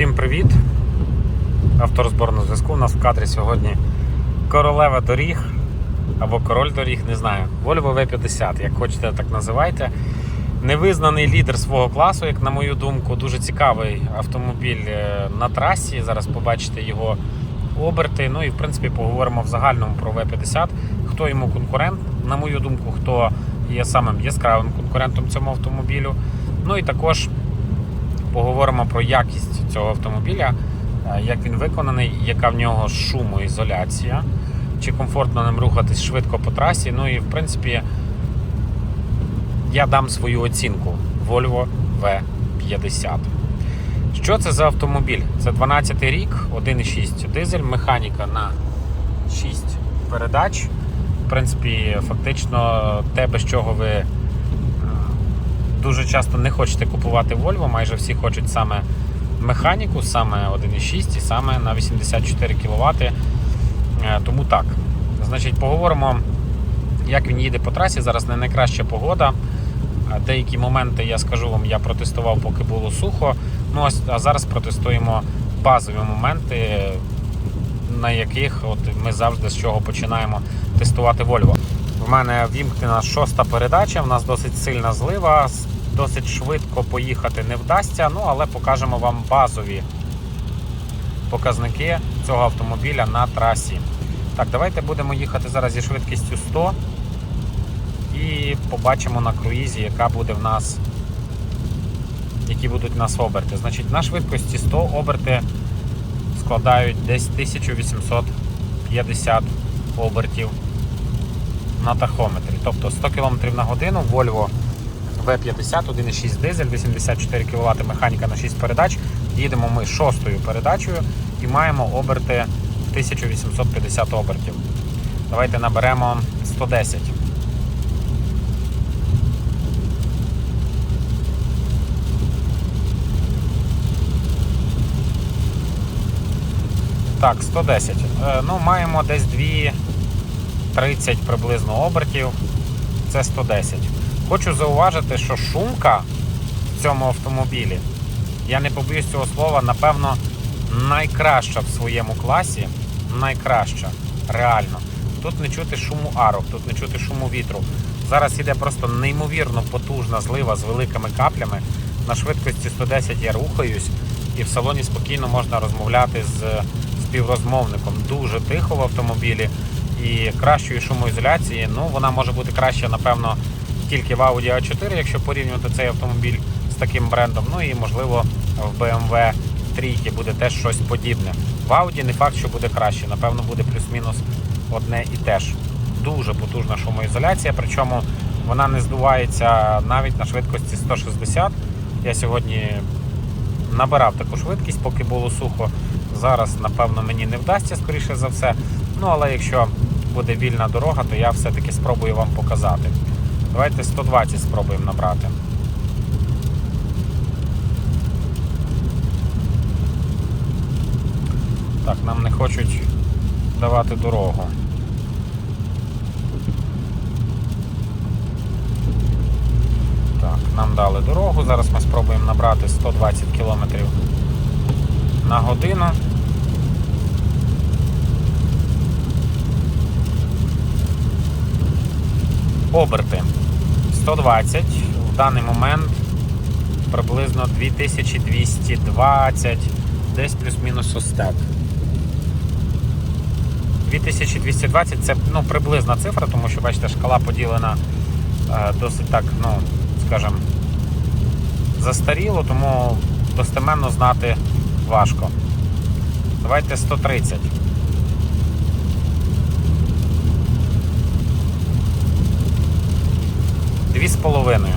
Всім привіт! Авторозбор на зв'язку. У нас в кадрі сьогодні королева доріг або король доріг, не знаю. Volvo V50, як хочете, так називайте. Невизнаний лідер свого класу, як на мою думку, дуже цікавий автомобіль е, на трасі. Зараз побачите його оберти. Ну і в принципі поговоримо в загальному про V50. Хто йому конкурент, на мою думку, хто є самим яскравим конкурентом цьому автомобілю. Ну і також поговоримо про якість цього автомобіля, е, як він виконаний, яка в нього шумоізоляція, чи комфортно ним рухатись швидко по трасі. Ну і в принципі я дам свою оцінку Volvo V50. Що це за автомобіль? Це 12 рік, 1,6 дизель, механіка на 6 передач. В принципі, фактично те, без чого ви дуже часто не хочете купувати Volvo, майже всі хочуть саме механіку, саме 1,6 і саме на 84 кВт. Тому так. Значить, поговоримо, як він їде по трасі. Зараз не найкраща погода. Е, Деякі моменти я скажу вам, я протестував, поки було сухо. Ну а зараз протестуємо базові моменти, на яких от ми завжди з чого починаємо тестувати Volvo. В мене вімкнена шоста передача, в нас досить сильна злива, досить швидко поїхати не вдасться, ну але покажемо вам базові показники цього автомобіля на трасі. Так, давайте будемо їхати зараз зі швидкістю 100 і побачимо на круїзі, яка буде в нас, які будуть в нас оберти. Значить, на швидкості 100 оберти складають десь 1850 обертів на тахометрі. Тобто 100 км на годину Volvo V50, 1,6 дизель, 84 кВт механіка на 6 передач. Їдемо ми шостою передачею і маємо оберти 1850 обертів. Давайте наберемо 110. Так, 110. Е, Ну, маємо десь 2,30 приблизно обертів. Це 110. Хочу зауважити, що шумка в цьому автомобілі, я не побоюсь цього слова, напевно, найкраща в своєму класі. Найкраща, реально. Тут не чути шуму арок, тут не чути шуму вітру. Зараз іде просто неймовірно потужна злива з великими каплями. На швидкості 110 я рухаюсь, і в салоні спокійно можна розмовляти з співрозмовником. Дуже тихо в автомобілі і кращої шумоізоляції. Ну, вона може бути краща, напевно, тільки в Audi A4, якщо порівнювати цей автомобіль з таким брендом. Ну і можливо в BMW 3 буде теж щось подібне. В Audi не факт, що буде краще. Напевно, буде плюс-мінус одне і те ж. Дуже потужна шумоізоляція, причому вона не здувається навіть на швидкості 160. Я сьогодні набирав таку швидкість, поки було сухо. Зараз, напевно, мені не вдасться, скоріше за все. Ну, але якщо буде вільна дорога, то я все-таки спробую вам показати. Давайте 120 спробуємо набрати. Так, нам не хочуть давати дорогу. Так, нам дали дорогу. Зараз ми спробуємо набрати 120 км на годину. Оберти 120. В даний момент приблизно 2220, десь плюс-мінус ось так. 2220 це ну, приблизна цифра, тому що бачите, шкала поділена е, досить так, ну, скажімо, застаріло, тому достеменно знати важко. Давайте 130. Дві з половиною.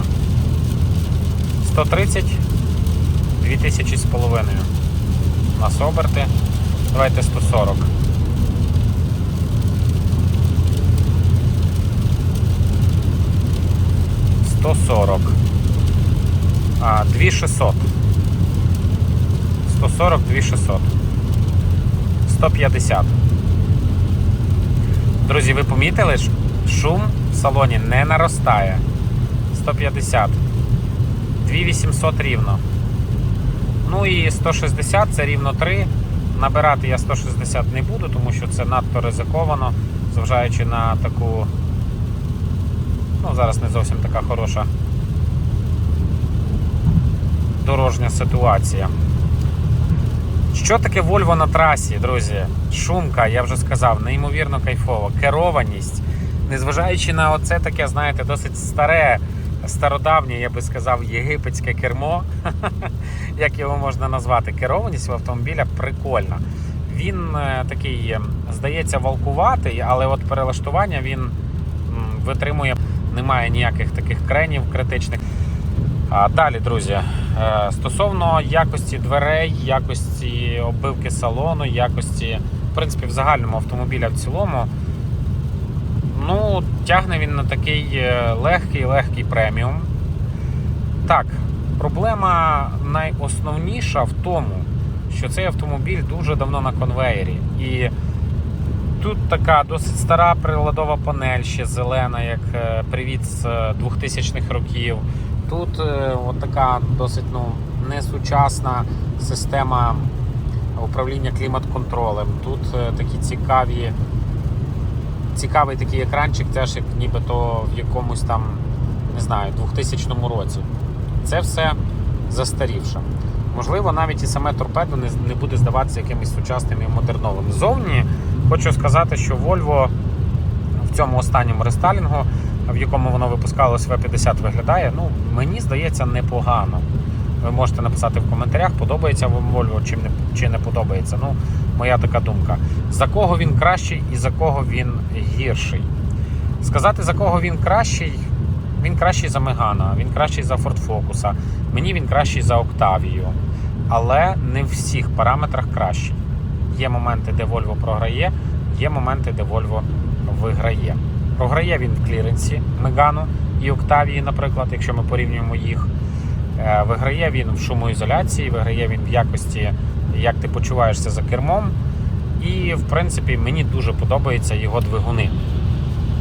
130, 2000 з половиною. У. Давайте 140. Сто сорок. А, дві шістсот. 140, 2600. 150. Друзі, ви помітили, шум в салоні не наростає. 150. 2800 рівно. Ну і 160 це рівно 3. Набирати я 160 не буду, тому що це надто ризиковано, зважаючи на таку. Ну, зараз не зовсім така хороша дорожня ситуація. Що таке Volvo на трасі, друзі? Шумка, я вже сказав, неймовірно кайфово. Керованість, незважаючи на оце таке, знаєте, досить старе, стародавнє, я би сказав, єгипетське кермо, як його можна назвати, керованість в автомобіля прикольна. Він е, такий, е, здається, валкуватий, але от перелаштування він витримує, немає ніяких таких кренів критичних. А далі, друзі, е, стосовно якості дверей, якості оббивки салону, якості, в принципі, в загальному автомобіля в цілому, ну, тягне він на такий е, легкий, легкий преміум. Так, проблема найосновніша в тому, що цей автомобіль дуже давно на конвеєрі. І тут така досить стара приладова панель, ще зелена, як е, привіт з е, 2000-х років. Тут е, от така досить ну, несучасна система управління клімат-контролем. Тут е, такі цікаві, цікавий такий екранчик, теж як нібито в якомусь там, не знаю, 2000 році. Це все застарівше. Можливо, навіть і саме торпедо не, буде здаватися якимось сучасним і модерновим. Зовні хочу сказати, що Volvo в цьому останньому рестайлінгу, в якому воно випускалось V50, виглядає, ну, мені здається, непогано. Ви можете написати в коментарях, подобається вам Volvo чи не, чи не подобається. Ну, моя така думка. За кого він кращий і за кого він гірший. Сказати, за кого він кращий, він кращий за Мегана, він кращий за Ford Focus, мені він кращий за Octavia. Але не в всіх параметрах кращий. Є моменти, де Volvo програє, є моменти, де Volvo виграє. Програє він в кліренсі Мегану і Октавії, наприклад, якщо ми порівнюємо їх. Е, Виграє він в шумоізоляції, виграє він в якості, як ти почуваєшся за кермом. І, в принципі, мені дуже подобаються його двигуни.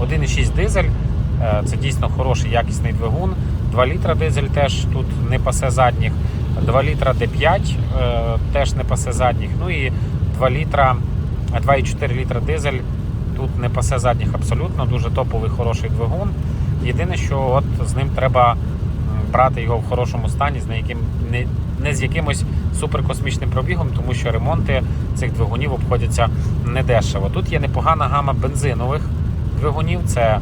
1,6 дизель е, це дійсно хороший якісний двигун. 2 літра дизель теж тут не пасе задніх. 2 літра D5 е, теж не пасе задніх. Ну і 2 літра, 2,4 літра дизель тут не пасе задніх абсолютно. Дуже топовий хороший двигун. Єдине, що от з ним треба брати його в хорошому стані, з яким, не, не з якимось суперкосмічним пробігом, тому що ремонти цих двигунів обходяться недешево. Тут є непогана гама бензинових двигунів. Це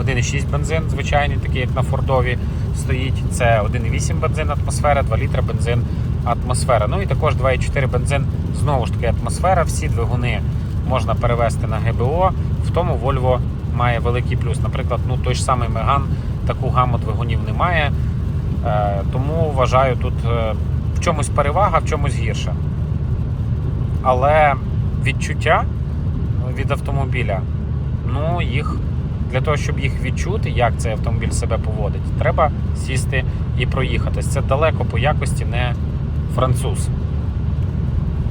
1,6 бензин, звичайний, такий як на Фордові стоїть. Це 1,8 бензин атмосфера, 2 літра бензин атмосфера. Ну і також 2,4 бензин, знову ж таки, атмосфера. Всі двигуни можна перевести на ГБО. В тому Volvo має великий плюс. Наприклад, ну той ж самий Меган таку гаму двигунів не має. Е, тому вважаю, тут е, в чомусь перевага, в чомусь гірше. Але відчуття від автомобіля, ну їх для того, щоб їх відчути, як цей автомобіль себе поводить, треба сісти і проїхатись. Це далеко по якості не француз.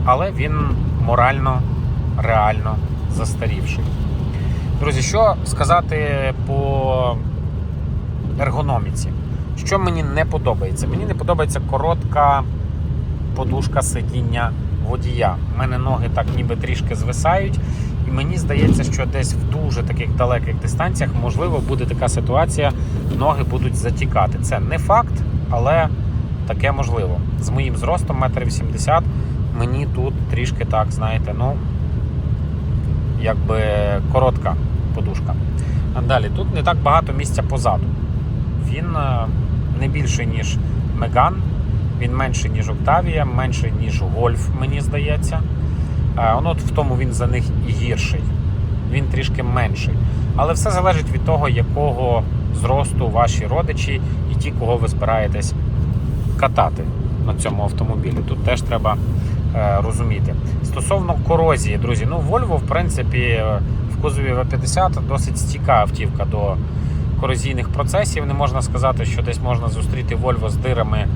Але він морально, реально застарівший. Друзі, що сказати по ергономіці? Що мені не подобається? Мені не подобається коротка подушка сидіння водія. У мене ноги так ніби трішки звисають. І мені здається, що десь в дуже таких далеких дистанціях можливо буде така ситуація, ноги будуть затікати. Це не факт, але таке можливо. З моїм зростом 1,80 м мені тут трішки так, знаєте, ну якби коротка подушка. А далі тут не так багато місця позаду. Він е, не більший, ніж Меган, він менший, ніж Октавія, менший, ніж Гольф, мені здається. Е, ну, от в тому він за них і гірший. Він трішки менший. Але все залежить від того, якого зросту ваші родичі і ті, кого ви збираєтесь катати на цьому автомобілі. Тут теж треба е, розуміти. Стосовно корозії, друзі, ну Volvo, в принципі, е, в кузові V50 досить стійка автівка до корозійних процесів. Не можна сказати, що десь можна зустріти Volvo з дирами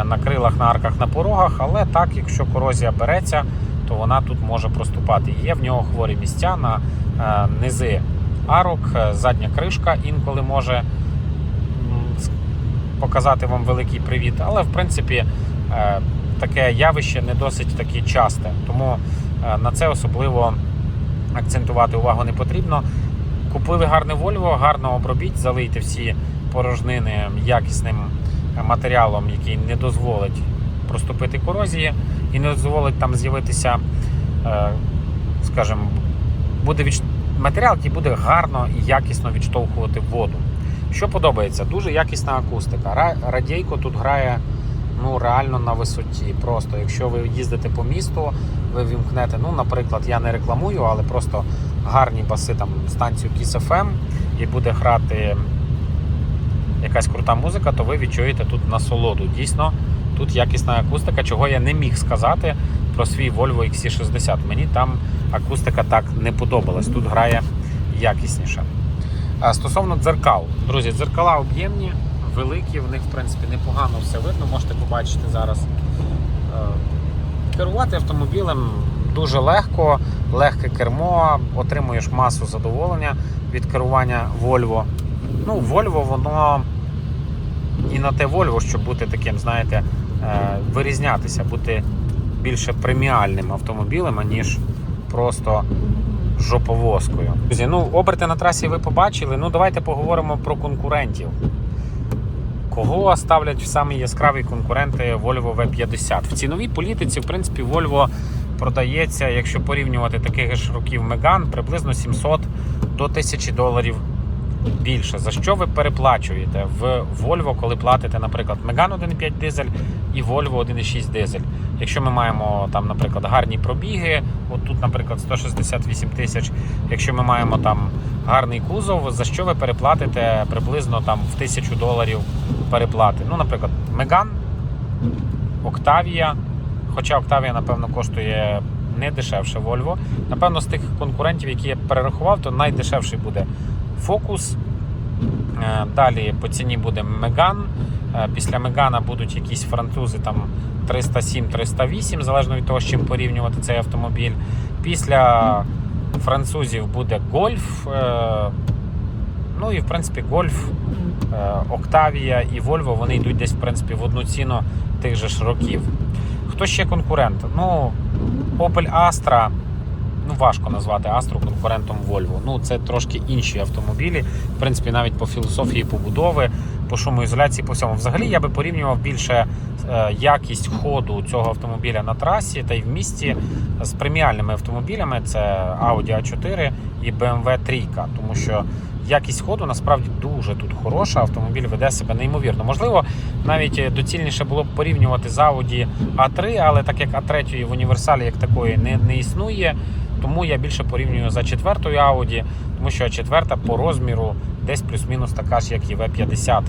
е, на крилах, на арках, на порогах, але так, якщо корозія береться, то вона тут може проступати. Є в нього хворі місця на е, низи арок, е, задня кришка інколи може показати вам великий привіт. Але в принципі таке явище не досить таки часте. Тому на це особливо акцентувати увагу не потрібно. Купили гарне Volvo, гарно обробіть, залийте всі порожнини якісним матеріалом, який не дозволить проступити корозії і не дозволить там з'явитися, е, скажімо, буде відш... матеріал, який буде гарно і якісно відштовхувати воду. Що подобається? Дуже якісна акустика. Радійко тут грає ну, реально на висоті. Просто якщо ви їздите по місту, ви вімкнете, ну, наприклад, я не рекламую, але просто гарні баси там станцію Kiss FM і буде грати якась крута музика, то ви відчуєте тут насолоду. Дійсно, тут якісна акустика, чого я не міг сказати про свій Volvo XC60. Мені там акустика так не подобалась. Тут грає якісніше. А Стосовно дзеркал, друзі, дзеркала об'ємні, великі, в них, в принципі, непогано все видно, можете побачити зараз. Е, Керувати автомобілем дуже легко, легке кермо, отримуєш масу задоволення від керування Volvo. Ну, Volvo, воно і на те Volvo, щоб бути таким, знаєте, е, вирізнятися, бути більше преміальним автомобілем, аніж просто жоповозкою. Друзі, ну оберти на трасі ви побачили. Ну давайте поговоримо про конкурентів. Кого ставлять в самі яскраві конкуренти Volvo V50? В ціновій політиці, в принципі, Volvo продається, якщо порівнювати таких ж років Megane, приблизно 700 до 1000 доларів більше. За що ви переплачуєте в Volvo, коли платите, наприклад, Megane 1.5 дизель і Volvo 1.6 дизель? Якщо ми маємо там, наприклад, гарні пробіги, от тут, наприклад, 168 тисяч. Якщо ми маємо там гарний кузов, за що ви переплатите приблизно там в тисячу доларів переплати? Ну, наприклад, Megane, Octavia, хоча Octavia, напевно, коштує не дешевше Volvo. Напевно, з тих конкурентів, які я перерахував, то найдешевший буде Focus. Е, Далі по ціні буде. Е, Після Мегана будуть якісь французи там 307-308, залежно від того, з чим порівнювати цей автомобіль. Після французів буде Golf. е, Ну і в принципі Golf, е, Octavia і Volvo вони йдуть десь в принципі в одну ціну тих же ж років. Хто ще конкурент? Ну, Opel Astra. Ну, важко назвати Astra конкурентом Volvo. Ну, це трошки інші автомобілі. В принципі, навіть по філософії побудови, по шумоізоляції, по всьому. Взагалі я би порівнював більше е, якість ходу цього автомобіля на трасі та й в місті з преміальними автомобілями. Це Audi A4 і BMW 3, тому що якість ходу насправді дуже тут хороша. Автомобіль веде себе неймовірно. Можливо, навіть доцільніше було б порівнювати з Audi A3, але так як A3 в універсалі як такої не, не існує. Тому я більше порівнюю за четвертою Audi, тому що четверта по розміру десь плюс-мінус така ж, як і V50.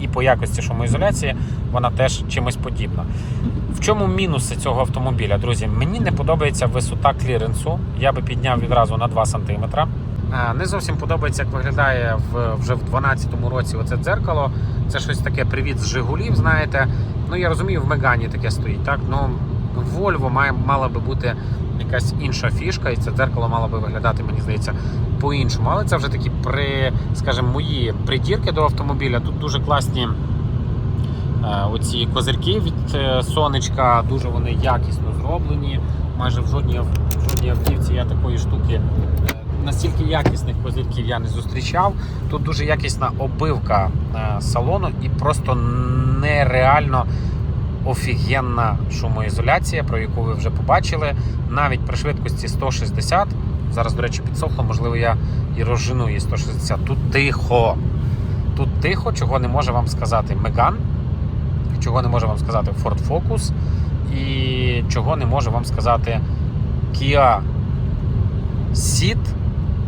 І по якості шумоізоляції вона теж чимось подібна. В чому мінуси цього автомобіля, друзі? Мені не подобається висота кліренсу. Я би підняв відразу на 2 см. Не зовсім подобається, як виглядає вже в 2012 році оце дзеркало. Це щось таке привіт з Жигулів, знаєте. Ну я розумію, в Мегані таке стоїть, так? Ну в Volvo має, мала би бути якась інша фішка, і це дзеркало мало би виглядати, мені здається, по-іншому. Але це вже такі при, скажімо, мої придірки до автомобіля. Тут дуже класні е, оці козирки від е, сонечка, дуже вони якісно зроблені. Майже в жодній, в жодній автівці я такої штуки. Настільки якісних козирків я не зустрічав. Тут дуже якісна обивка е, салону і просто нереально офігенна шумоізоляція, про яку ви вже побачили. Навіть при швидкості 160. Зараз, до речі, підсохло, можливо, я і розжену її 160. Тут тихо. Тут тихо, чого не може вам сказати Megane, чого не може вам сказати Ford Focus і чого не може вам сказати Kia Ceed,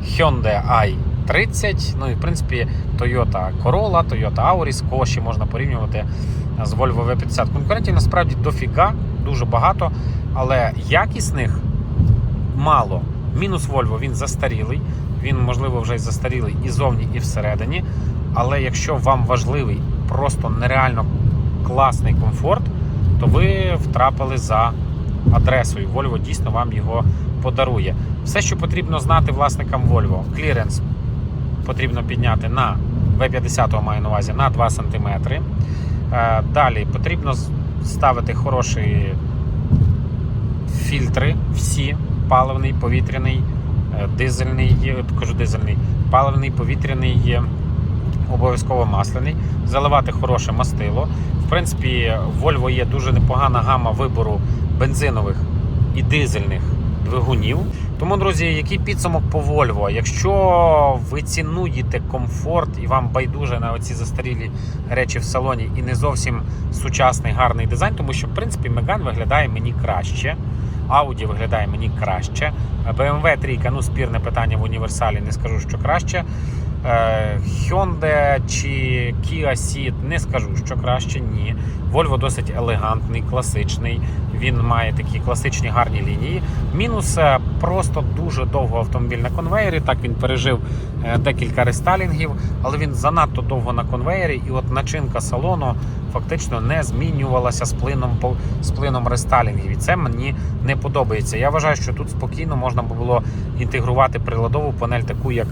Hyundai i30, ну і в принципі Toyota Corolla, Toyota Auris, ще можна порівнювати з Volvo V50. Конкурентів насправді дофіга, дуже багато, але якісних мало. Мінус Volvo він застарілий, він, можливо, вже й застарілий і зовні, і всередині. Але якщо вам важливий просто нереально класний комфорт, то ви втрапили за адресою. Volvo дійсно вам його подарує. Все, що потрібно знати власникам Volvo, кліренс потрібно підняти на V50 маю на увазі на 2 см. Е, Далі потрібно ставити хороші фільтри, всі паливний, повітряний, е, дизельний, е, кажу дизельний, паливний, повітряний, обов'язково масляний, заливати хороше мастило. В принципі, Volvo є дуже непогана гама вибору бензинових і дизельних двигунів. Тому, друзі, який підсумок по Volvo? Якщо ви цінуєте комфорт і вам байдуже на оці застарілі речі в салоні і не зовсім сучасний гарний дизайн, тому що в принципі Megane виглядає мені краще. Audi виглядає мені краще. BMW 3, ну спірне питання в універсалі, не скажу, що краще. Е, Hyundai чи Kia Ceed, не скажу, що краще, ні. Volvo досить елегантний, класичний. Він має такі класичні гарні лінії. Мінус е, просто дуже довго автомобіль на конвеєрі. Так він пережив е, декілька рестайлінгів, але він занадто довго на конвеєрі, і от начинка салону фактично не змінювалася з плином з плином рестайлінгів. І це мені не подобається. Я вважаю, що тут спокійно можна було інтегрувати приладову панель, таку як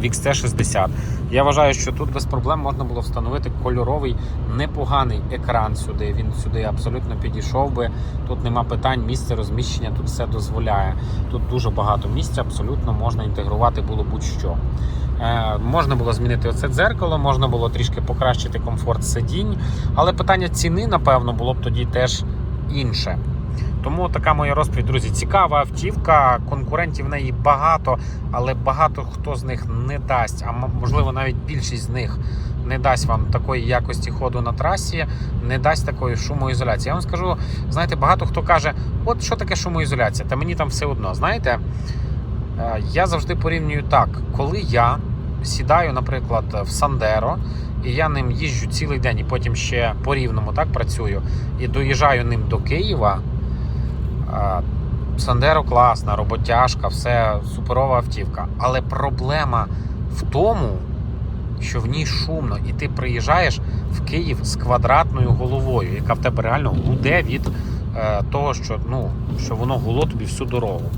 в XT60. Я вважаю, що тут без проблем можна було встановити кольоровий непоганий екран сюди. Він сюди абсолютно підійшов би. Тут нема питань, місце розміщення тут все дозволяє. Тут дуже багато місця, абсолютно можна інтегрувати було будь-що. Е, можна було змінити оце дзеркало, можна було трішки покращити комфорт сидінь, але питання ціни, напевно, було б тоді теж інше. Тому така моя розповідь, друзі. Цікава автівка, конкурентів в неї багато, але багато хто з них не дасть, а можливо навіть більшість з них не дасть вам такої якості ходу на трасі, не дасть такої шумоізоляції. Я вам скажу, знаєте, багато хто каже, от що таке шумоізоляція, та мені там все одно. Знаєте, е, я завжди порівнюю так, коли я сідаю, наприклад, в Сандеро. І я ним їжджу цілий день, і потім ще по рівному так працюю. І доїжджаю ним до Києва. Сандеро класна, роботяжка, все суперова автівка. Але проблема в тому, що в ній шумно, і ти приїжджаєш в Київ з квадратною головою, яка в тебе реально гуде від е, того, що, ну, що воно гуло тобі всю дорогу.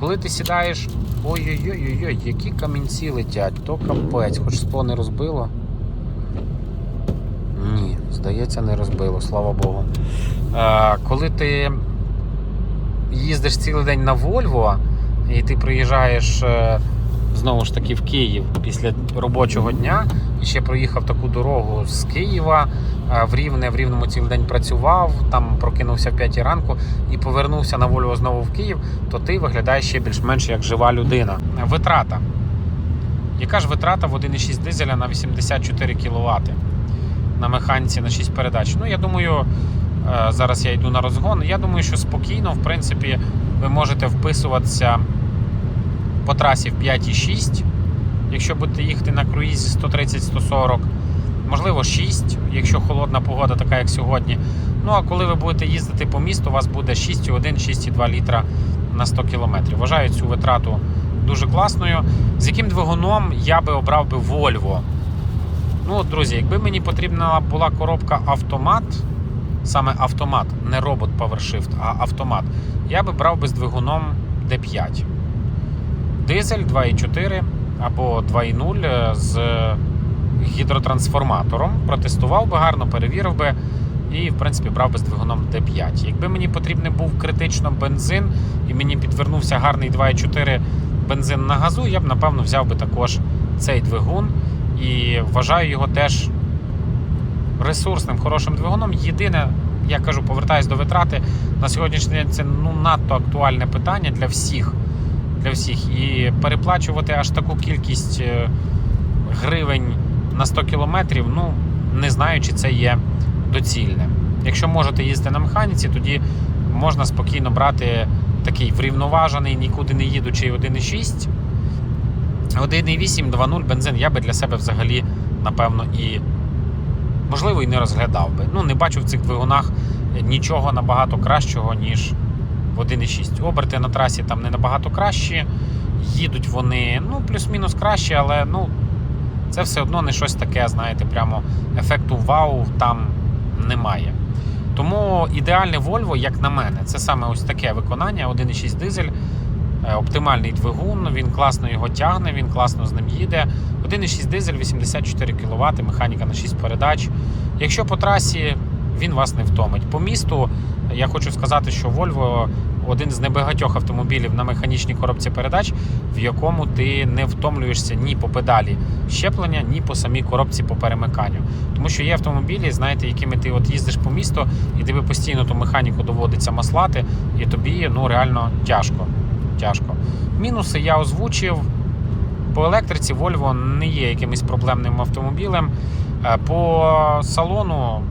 Коли ти сідаєш, ой-ой-ой, які камінці летять, то капець, хоч скло не розбило. Ні, здається, не розбило, слава Богу. Е, коли ти їздиш цілий день на Вольво, і ти приїжджаєш е, знову ж таки в Київ після робочого дня, і ще проїхав таку дорогу з Києва е, в Рівне, в Рівному цілий день працював, там прокинувся в 5 ранку і повернувся на Вольво знову в Київ, то ти виглядаєш ще більш-менш як жива людина. Витрата. Яка ж витрата в 1,6 дизеля на 84 кВт на механіці на 6 передач? Ну, я думаю, Зараз я йду на розгон. Я думаю, що спокійно, в принципі, ви можете вписуватися по трасі в 5,6, якщо будете їхати на круїзі 130-140, можливо, 6, якщо холодна погода, така як сьогодні. Ну а коли ви будете їздити по місту, у вас буде 6,1-6,2 літра на 100 км. Вважаю цю витрату дуже класною. З яким двигуном я би обрав би Volvo? Ну, друзі, якби мені потрібна була коробка автомат саме автомат, не робот PowerShift, а автомат, я би брав би з двигуном D5. Дизель 2,4 або 2,0 з гідротрансформатором. Протестував би гарно, перевірив би і, в принципі, брав би з двигуном D5. Якби мені потрібен був критично бензин і мені підвернувся гарний 2,4 бензин на газу, я б напевно взяв би також цей двигун і вважаю його теж ресурсним, хорошим двигуном. Єдине, я кажу, повертаюсь до витрати. На сьогоднішній день це ну, надто актуальне питання для всіх. Для всіх. І переплачувати аж таку кількість е, гривень на 100 кілометрів, ну не знаю, чи це є доцільне. Якщо можете їздити на механіці, тоді можна спокійно брати такий врівноважений, нікуди не їдучий 1,6. 1,8, 2,0 бензин я би для себе взагалі, напевно, і можливо і не розглядав би. Ну, не бачу в цих двигунах нічого набагато кращого, ніж в 1,6. Оберти на трасі там не набагато кращі. Їдуть вони, ну, плюс-мінус краще, але ну, це все одно не щось таке, знаєте, прямо ефекту вау там немає. Тому ідеальне Volvo, як на мене, це саме ось таке виконання: 1,6 дизель, оптимальний двигун, він класно його тягне, він класно з ним їде. 1,6 дизель, 84 кВт, механіка на 6 передач. Якщо по трасі він вас не втомить. По місту я хочу сказати, що Volvo один з небагатьох автомобілів на механічній коробці передач, в якому ти не втомлюєшся ні по педалі щеплення, ні по самій коробці по перемиканню. Тому що є автомобілі, знаєте, якими ти от їздиш по місту, і тобі постійно ту механіку доводиться маслати, і тобі ну реально тяжко. Тяжко. Мінуси я озвучив. По електриці Volvo не є якимось проблемним автомобілем. Е, По салону,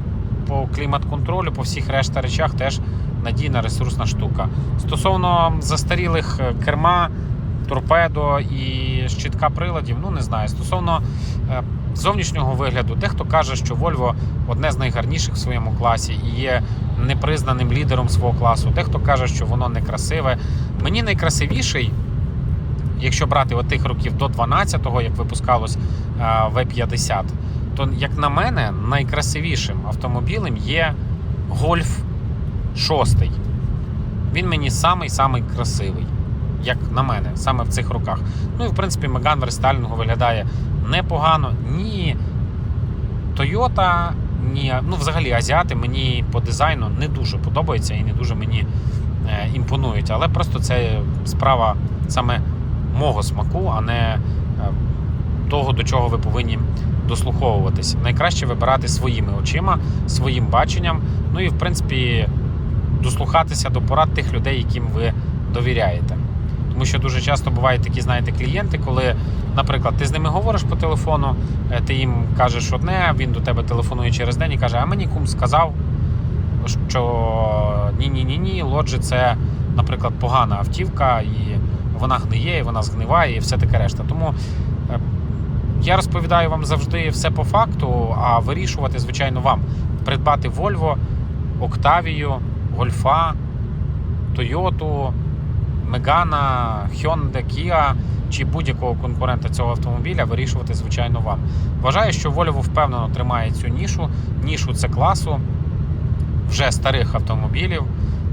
по клімат-контролю, по всіх решта речах теж надійна ресурсна штука. Стосовно застарілих е, керма, торпедо і щитка приладів, ну не знаю. Стосовно е, зовнішнього вигляду, дехто каже, що Volvo одне з найгарніших в своєму класі і є непризнаним лідером свого класу. Дехто каже, що воно некрасиве. Мені найкрасивіший якщо брати тих років до 12-го, як випускалось В-50, то, як на мене, найкрасивішим автомобілем є Гольф 6. Він мені самий-самий красивий, як на мене, саме в цих роках. Ну і в принципі Меган в рестайлінгу виглядає непогано. Ні Toyota, ні, ну взагалі азіати мені по дизайну не дуже подобаються і не дуже мені е, імпонують. Але просто це справа саме мого смаку, а не е, того, до чого ви повинні дослуховуватись. Найкраще вибирати своїми очима, своїм баченням. Ну і в принципі дослухатися до порад тих людей, яким ви довіряєте. Тому що дуже часто бувають такі, знаєте, клієнти, коли, наприклад, ти з ними говориш по телефону, е, ти їм кажеш одне, він до тебе телефонує через день і каже: А мені кум сказав, що ні-ні-ні, ні, лоджі це, наприклад, погана автівка, і вона гниє, і вона згниває, і все таке решта. Тому е, я розповідаю вам завжди все по факту, а вирішувати, звичайно, вам придбати Volvo, Octavia, Гольфа, Toyota, Megane, Hyundai, Kia чи будь-якого конкурента цього автомобіля вирішувати, звичайно, вам. Вважаю, що Volvo впевнено тримає цю нішу, нішу це класу вже старих автомобілів.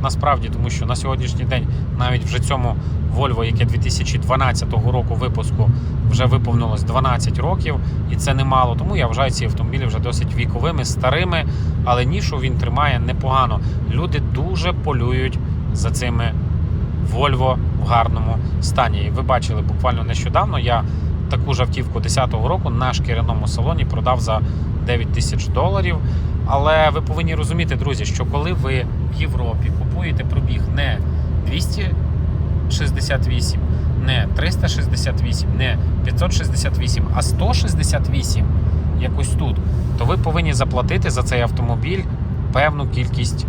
Насправді, тому що на сьогоднішній день навіть вже цьому Volvo, яке 2012 року випуску, вже виповнилось 12 років, і це немало. Тому я вважаю ці автомобілі вже досить віковими, старими, але нішу він тримає непогано. Люди дуже полюють за цими Volvo в гарному стані. І ви бачили буквально нещодавно. Я таку ж автівку 10-го року на шкіряному салоні продав за 9 тисяч доларів. Але ви повинні розуміти, друзі, що коли ви в Європі купуєте пробіг не 268, не 368, не 568, а 168, якось тут, то ви повинні заплатити за цей автомобіль певну кількість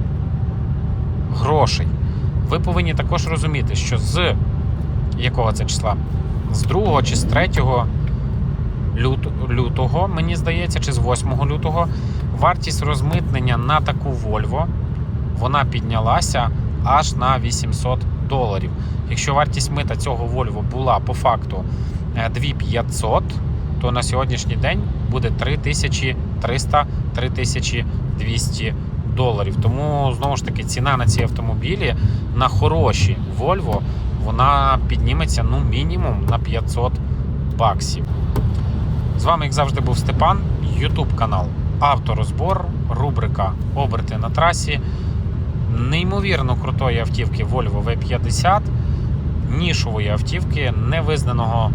грошей. Ви повинні також розуміти, що з якого це числа? З 2 чи з 3 лют- лютого, мені здається, чи з 8 лютого вартість розмитнення на таку Volvo вона піднялася аж на 800 доларів. Якщо вартість мита цього Volvo була по факту е, 2500, то на сьогоднішній день буде 3300-3200 доларів. Тому знову ж таки ціна на ці автомобілі на хороші Volvo вона підніметься ну мінімум на 500 баксів. З вами, як завжди, був Степан, YouTube канал Авторозбор, рубрика Оберти на трасі. Неймовірно крутої автівки Volvo V50, нішової автівки, невизнаного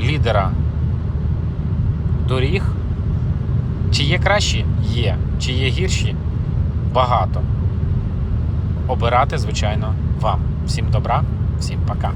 лідера доріг. Чи є кращі? Є. Чи є гірші? Багато. Обирати, звичайно, вам. Всім добра, всім пока.